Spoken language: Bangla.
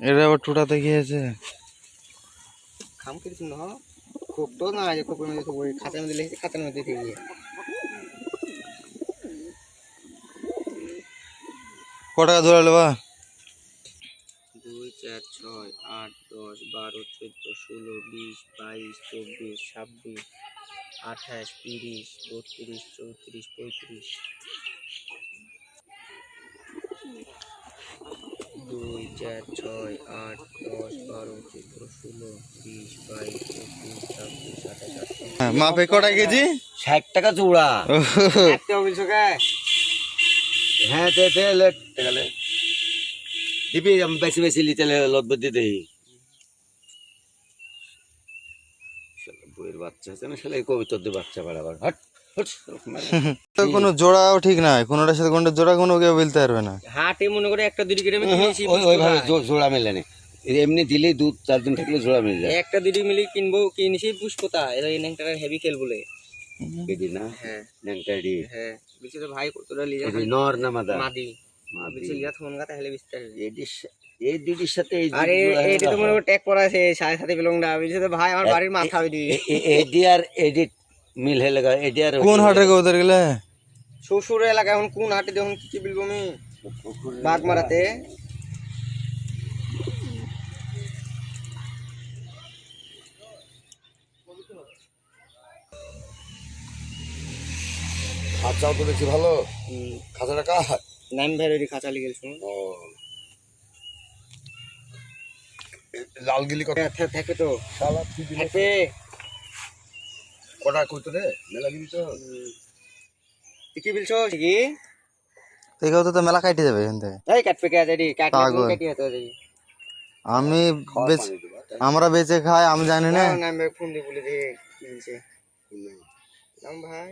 এটা আবার টুটাতে গিয়েছে। খাম কিছু না খুব তো না যে খুব মধ্যে খুব খাতার মধ্যে লিখেছে খাতার মধ্যে দিয়ে দিয়ে ক টাকা ধরে বা দুই চার ছয় আট দশ বারো চোদ্দ ষোলো বিশ বাইশ চব্বিশ ছাব্বিশ আঠাশ তিরিশ বত্রিশ চৌত্রিশ পঁয়ত্রিশ দুই চার ছয় আট দশ বারো চোদ্দ ষোলো বিশ বাইশ চব্বিশ ছাব্বিশ আঠাশ হ্যাঁ, মাপে ক টাকা কেজি? ষাট টাকা চূড়া হ্যাঁ তে তে লেট গেলে দিবি আমি বেশি বেশি লিতে দেই। শালা বইয়ের বাচ্চা আছে না শালা এই কবিতর দিয়ে বাচ্চা বাড়াবার। হট। কোনো জোড়াও ঠিক নাই কোনোটার সাথে কোনটা জোড়া কোনো কেউ বলতে পারবে না হাটে মনে করে একটা ওইভাবে জোড়া মেলে না এমনি দিলেই দু চার দিন থাকলে জোড়া মেলে যায় একটা দুটি মিলে কিনবো কিনেছি পুষ্পতা এরা এই ন্যাংটার হেভি খেল বলে না হ্যাঁ ন্যাংটাড়ি হ্যাঁ বলছি তো ভাই কতটা লিজা এদি নর না মাদা মাদি মাদি। বলছি লিজা ফোন গাতে হেলে বিস্তার এদির এই দুটির সাথে এই আরে এটা তো মনে করে ট্যাগ করা আছে সাড়ে সাথে বেলংডা বলছি তো ভাই আমার বাড়ির মাথা ওই এডি আর এডিট মিল হয়ে লাগা এডি আর কোন হাটের কবুতর গেলে? শ্বশুর এলাকা এখন কোন হাটে দেখুন কি কি বলব আমি? বাঘ মারাতে খাঁচাও তো দেখছি ভালো। খাঁচাটা কার? নাম ভেরি খাঁচা লিগেল শুনুন। ও। লাল গিলি কত? থাকে তো। শালা কটা কইতো রে? মেলা গিলি তো। কি বলছো? কি? এই তো মেলা কাটে যাবে এখান থেকে। এই কাট পেকে আছে রে কাট পাগল। কেটে হতে আমি আমরা বেঁচে খাই আমি জানি না। না ফোন দিয়ে বলে দিয়ে ভাই।